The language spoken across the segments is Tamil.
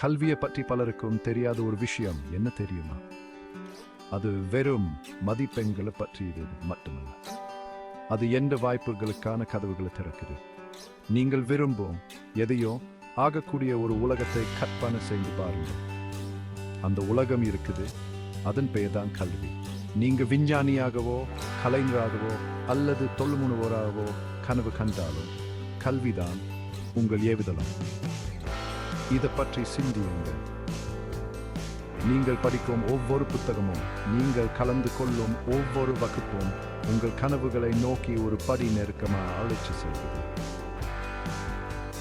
கல்வியை பற்றி பலருக்கும் தெரியாத ஒரு விஷயம். என்ன தெரியுமா? அது வெறும் மதிப்பெண்களை பற்றியது மட்டுமல்ல. அது எந்த வாய்ப்புகளுக்கான கதவுகளை திறக்குது? நீங்கள் விரும்பும் எதையோ ஆகக்கூடிய ஒரு உலகத்தை கற்பனை செய்து பாருங்கள். அந்த உலகம் இருக்குது. அதன் பெயர் தான் கல்வி. நீங்க விஞ்ஞானியாகவோ கலைஞராகவோ அல்லது தொழில்முனைவோராகவோ கனவு கண்டாலும் கல்விதான் உங்கள் ஏவுதளம். இதை பற்றி சிந்தியுங்கள். நீங்கள் படிக்கும் ஒவ்வொரு புத்தகமும் நீங்கள் கலந்து கொள்ளும் ஒவ்வொரு வகுப்பும் உங்கள் கனவுகளை நோக்கி ஒரு படி நெருக்கமாக அழைச்சி செல்வது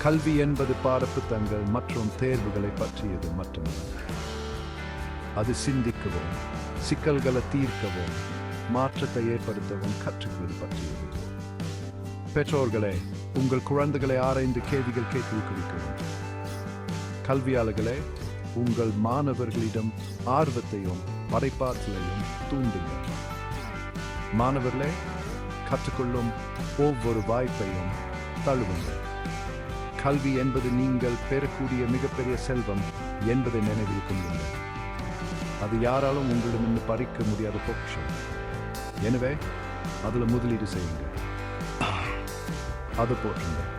கல்வி என்பது பாடப்புத்தகங்கள் மற்றும் தேர்வுகளை பற்றியது மட்டுமல்ல. அது சிந்திக்கவும் சிக்கல்களை தீர்க்கவும் மாற்றத்தை ஏற்படுத்தவும் கற்றுக்கொள்வது பற்றியது. பெற்றோர்களே உங்கள் குழந்தைகளை ஆராய்ந்து கேள்விகள் கேட்டு ஊக்குவிக்கவும். கல்வியாளர்களே உங்கள் மாணவர்களிடம் ஆர்வத்தையும் படைப்பாற்றலையும் தூண்டுங்கள். மாணவர்களே கற்றுக்கொள்ளும் ஒவ்வொரு வாய்ப்பையும் தழுவுங்கள். கல்வி என்பது நீங்கள் பெறக்கூடிய மிகப்பெரிய செல்வம் என்பதை நினைவில் கொள்ளுங்கள். அது யாராலும் உங்களிடமிருந்து பறிக்க முடியாத பொக்ஷம் எனவே அதில் முதலீடு செய்யுங்கள். அது போட்டுங்கள்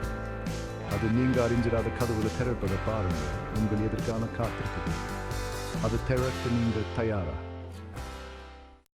அது நீங்க அறிஞ்சிடாத கதவுல திறப்பதை பாருங்க. உங்கள் எதிர்கால காத்திருக்குது. அது திறக்க நீங்கள் தயாரா?